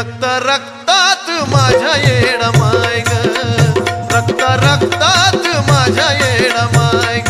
रक्त रक्तात माझ्या येड माय ग रक्त रक्तात माझ्या येड माय ग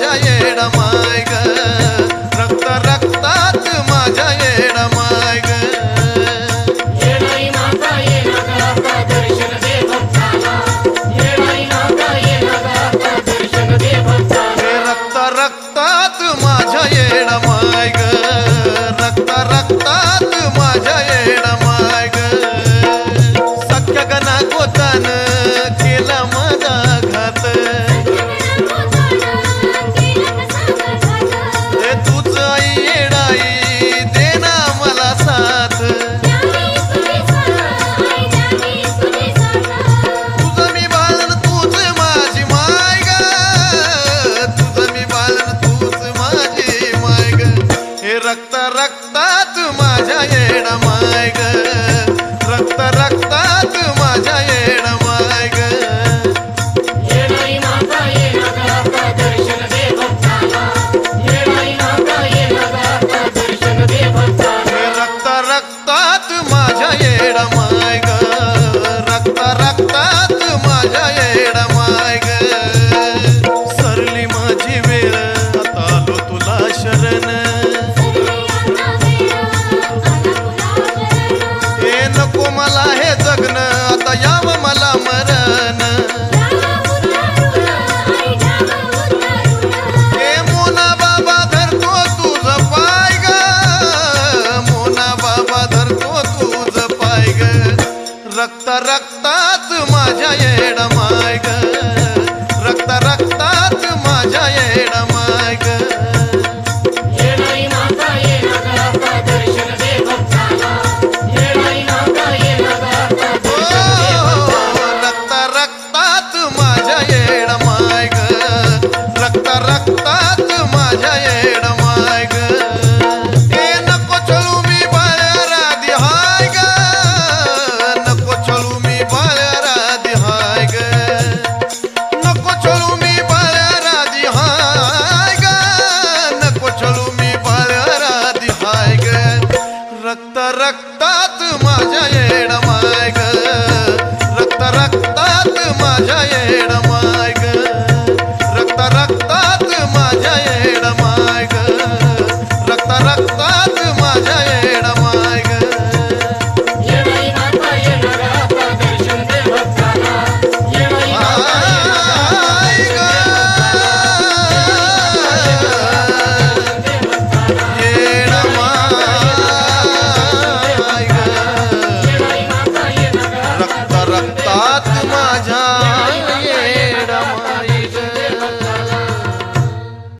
माझ्या येडा माय أكبر रक्त रक्तात माझ्या येडा ராஜா ஏடமா